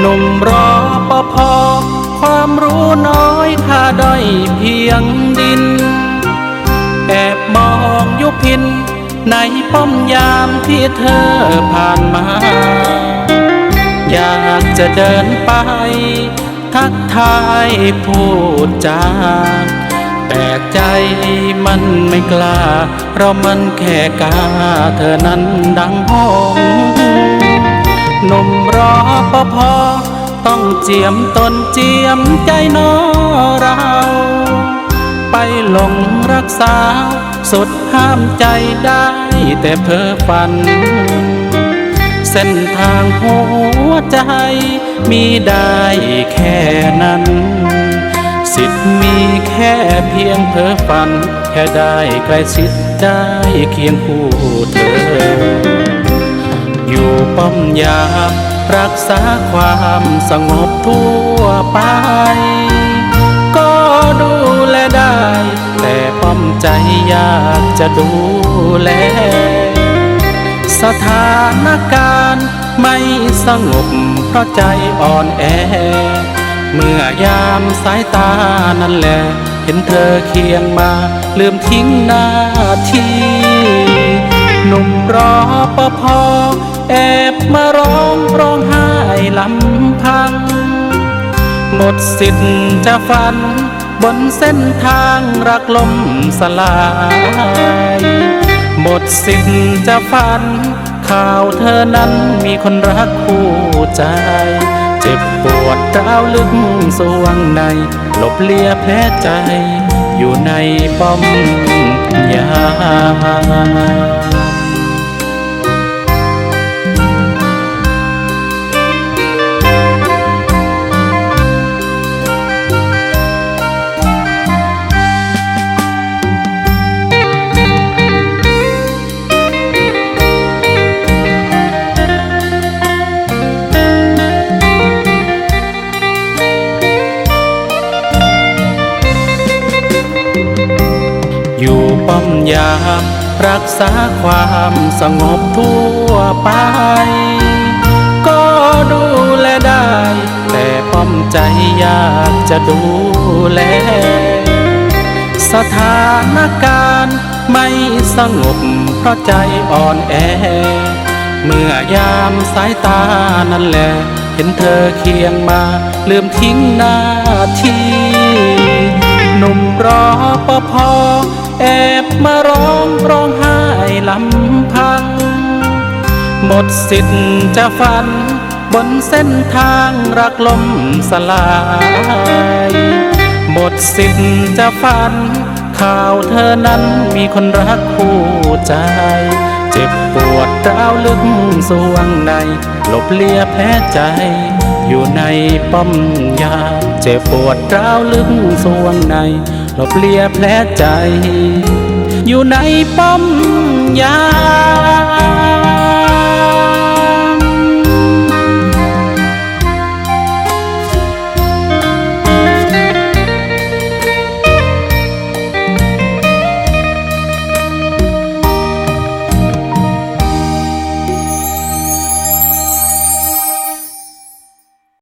หนุ่มรอปภความรู้น้อยค่าด้อยเพียงดิน แอบมองยุพิน ในป้อมยามที่เธอผ่านมา อยากจะเดินไป ทักทายพูดจาแต่ใจมันไม่กล้าเรามันแค่กาเธอนั้นดังห้อง หนุ่มรอปภต้องเจียมตนเจียมใจนอเรา ไปหลงรักษา สุดห้ามใจได้แต่เพ้อฝัน เส้นทางหัวใจมีได้แค่นั้น สิทธิ์มีแค่เพียงเพ้อฝัน แค่ได้ใกล้ชิดได้เคียงคู่เธอ อยู่ป้อมยาม รักษาความสงบทั่วไป ก็ดูแลได้ แต่ป้อมใจอยากจะดูแล สถานการณ์ไม่สงบเพราะใจอ่อนแอ เมื่อยามสายตานั่นแหละ เห็นเธอเคียงมา ลืมทิ้งหน้าที่ หนุ่มรอปภแอบมาร้องร้องไห้ลำพัง หมดสิทธิ์จะฝัน บนเส้นทางรักลมสลาย หมดสิทธิ์จะฝัน ข่าวเธอนั้นมีคนรักคู่ใจ เจ็บปวดร้าวลึกสวงใน หลบเลียแผลใจ อยู่ในป้อมยา ป้อมยาม รักษาความสงบทั่วไป ก็ดูแลได้ แต่ป้อมใจอยากจะดูแล สถานการณ์ไม่สงบเพราะใจอ่อนแอ เมื่อยามสายตานั่นแหละ เห็นเธอเคียงมา ลืมทิ้งหน้าที่หนุ่มรอปภ แอบมาร้องร้องไห้ลำพัง หมดสิทธิ์จะฝัน บนเส้นทางรักลมสลาย หมดสิทธิ์จะฝัน ข่าวเธอนั้นมีคนรักคู่ใจ เจ็บปวดร้าวลึกสวงใน หลบเลียแผลใจ อยู่ในป้อมยา เจ็บปวดร้าวลึกสวงใน หลบเลียแผลใจ อยู่ในป้อมยาม